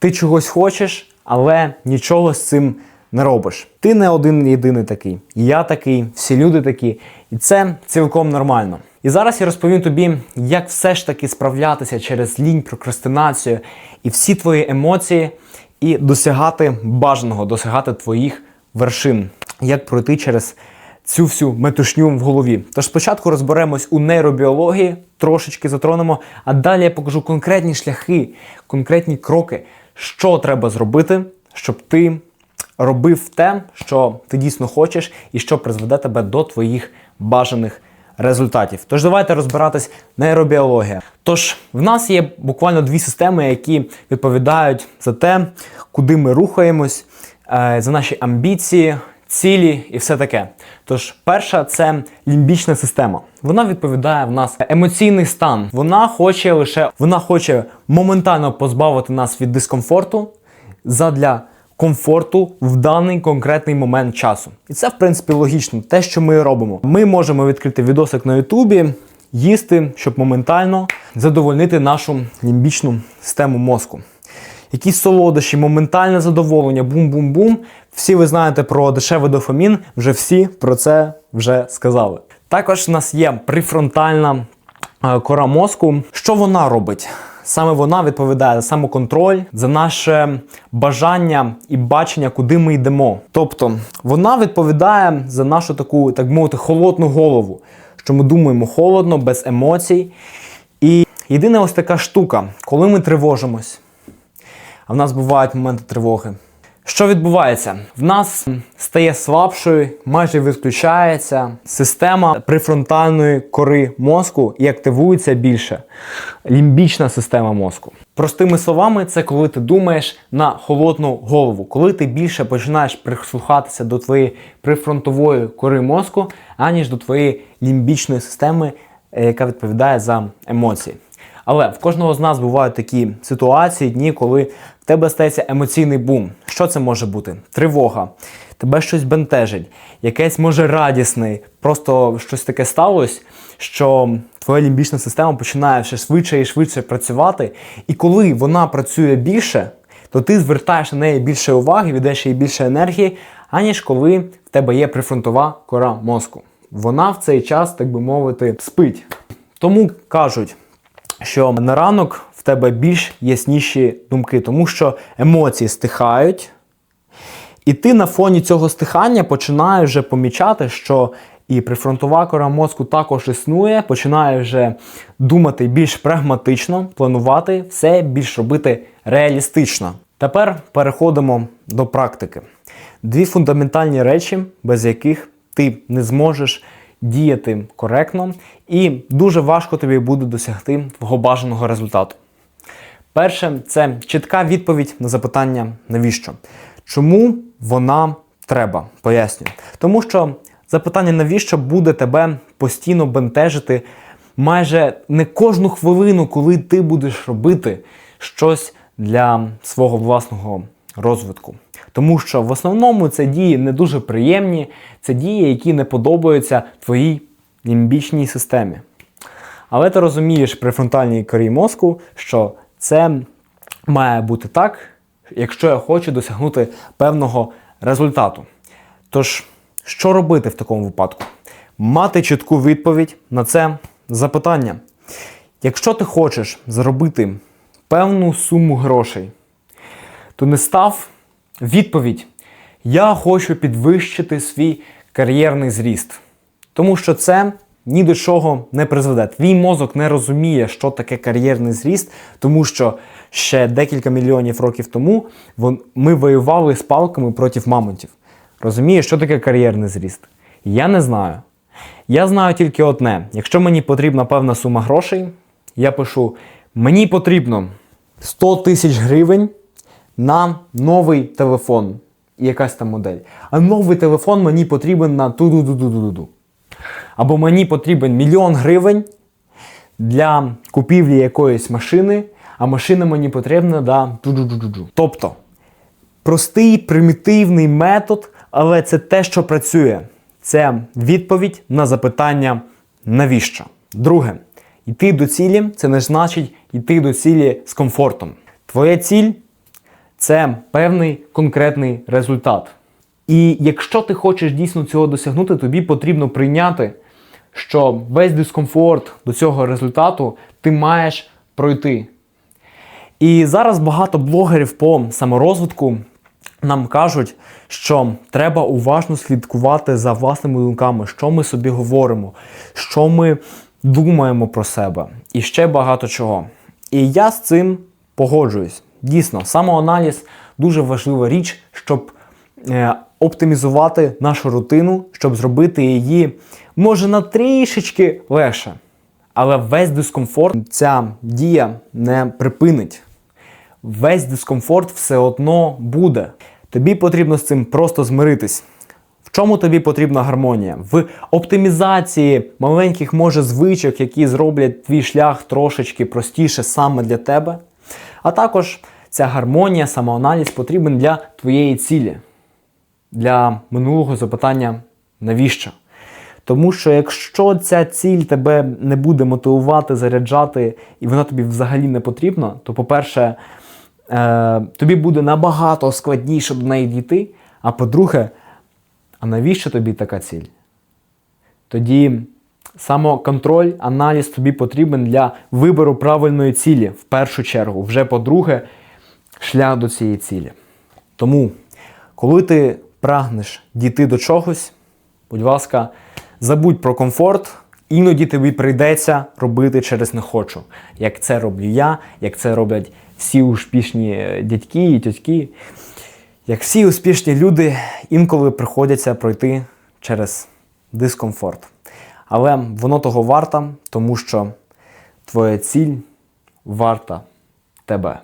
Ти чогось хочеш, але нічого з цим не робиш. Ти не один єдиний такий. Я такий, всі люди такі. І це цілком нормально. І зараз я розповім тобі, як все ж таки справлятися через лінь, прокрастинацію і всі твої емоції, і досягати бажаного, досягати твоїх вершин. Як пройти через цю всю метушню в голові. Тож спочатку розберемось у нейробіології, трошечки затронемо, а далі я покажу конкретні шляхи, конкретні кроки, що треба зробити, щоб ти робив те, що ти дійсно хочеш, і що призведе тебе до твоїх бажаних результатів. Тож давайте розбиратись нейробіологія. Тож в нас є буквально дві системи, які відповідають за те, куди ми рухаємось, е, за наші амбіції, цілі і все таке. Тож, перша це лімбічна система. Вона відповідає в нас емоційний стан. Вона хоче лише вона хоче моментально позбавити нас від дискомфорту задля комфорту в даний конкретний момент часу. І це, в принципі, логічно, те, що ми робимо. Ми можемо відкрити відосик на Ютубі, їсти, щоб моментально задовольнити нашу лімбічну систему мозку. Якісь солодощі, моментальне задоволення, бум-бум-бум. Всі ви знаєте про дешевий дофамін, вже всі про це вже сказали. Також в нас є префронтальна е, кора мозку. Що вона робить? Саме вона відповідає за самоконтроль, за наше бажання і бачення, куди ми йдемо. Тобто вона відповідає за нашу таку, так мовити, холодну голову, що ми думаємо холодно, без емоцій. І єдина ось така штука, коли ми тривожимось, а в нас бувають моменти тривоги. Що відбувається? В нас стає слабшою, майже відключається система префронтальної кори мозку і активується більше лімбічна система мозку. Простими словами, це коли ти думаєш на холодну голову, коли ти більше починаєш прислухатися до твоєї прифронтової кори мозку, аніж до твоєї лімбічної системи, е, яка відповідає за емоції. Але в кожного з нас бувають такі ситуації, дні, коли в тебе стається емоційний бум. Що це може бути? Тривога, тебе щось бентежить, якесь може радісний, просто щось таке сталося, що твоя лімбічна система починає ще швидше і швидше працювати. І коли вона працює більше, то ти звертаєш на неї більше уваги, віддаєш їй більше енергії, аніж коли в тебе є прифронтова кора мозку. Вона в цей час, так би мовити, спить. Тому кажуть що на ранок в тебе більш ясніші думки, тому що емоції стихають, і ти на фоні цього стихання починаєш вже помічати, що і прифронтова кора мозку також існує, починає вже думати більш прагматично, планувати все більш робити реалістично. Тепер переходимо до практики. Дві фундаментальні речі, без яких ти не зможеш діяти коректно, і дуже важко тобі буде досягти твого бажаного результату. Перше, це чітка відповідь на запитання, навіщо? Чому вона треба? Пояснюю. Тому що запитання, навіщо буде тебе постійно бентежити майже не кожну хвилину, коли ти будеш робити щось для свого власного розвитку. Тому що в основному це дії не дуже приємні, це дії, які не подобаються твоїй лімбічній системі. Але ти розумієш при фронтальній корі мозку, що це має бути так, якщо я хочу досягнути певного результату. Тож, що робити в такому випадку? Мати чітку відповідь на це запитання. Якщо ти хочеш заробити певну суму грошей, то не став відповідь: Я хочу підвищити свій кар'єрний зріст. Тому що це ні до чого не призведе. Твій мозок не розуміє, що таке кар'єрний зріст, тому що ще декілька мільйонів років тому ми воювали з палками проти мамонтів. Розумієш, що таке кар'єрний зріст? Я не знаю. Я знаю тільки одне: якщо мені потрібна певна сума грошей, я пишу: мені потрібно 100 тисяч гривень на новий телефон. І якась там модель. А новий телефон мені потрібен на ту-ду-ду-ду-ду-ду. Або мені потрібен мільйон гривень для купівлі якоїсь машини, а машина мені потрібна да ту-ду-ду-ду-ду. Тобто простий примітивний метод, але це те, що працює. Це відповідь на запитання навіщо. Друге, йти до цілі це не значить йти до цілі з комфортом. Твоя ціль це певний конкретний результат. І якщо ти хочеш дійсно цього досягнути, тобі потрібно прийняти, що весь дискомфорт до цього результату ти маєш пройти. І зараз багато блогерів по саморозвитку нам кажуть, що треба уважно слідкувати за власними думками, що ми собі говоримо, що ми думаємо про себе і ще багато чого. І я з цим погоджуюсь. Дійсно, самоаналіз дуже важлива річ, щоб е, оптимізувати нашу рутину, щоб зробити її може на трішечки легше. Але весь дискомфорт ця дія не припинить. Весь дискомфорт все одно буде. Тобі потрібно з цим просто змиритись. В чому тобі потрібна гармонія? В оптимізації маленьких може звичок, які зроблять твій шлях трошечки простіше саме для тебе. А також ця гармонія, самоаналіз потрібен для твоєї цілі, для минулого запитання навіщо? Тому що якщо ця ціль тебе не буде мотивувати, заряджати, і вона тобі взагалі не потрібна, то, по-перше, е, тобі буде набагато складніше до неї дійти. А по-друге, а навіщо тобі така ціль? Тоді самоконтроль, аналіз тобі потрібен для вибору правильної цілі в першу чергу. Вже по-друге, шлях до цієї цілі. Тому, коли ти прагнеш дійти до чогось, будь ласка, забудь про комфорт, іноді тобі прийдеться робити через не хочу. Як це роблю я, як це роблять всі успішні е, дядьки і тітки. Як всі успішні люди інколи приходяться пройти через дискомфорт. Але воно того варта, тому що твоя ціль варта тебе.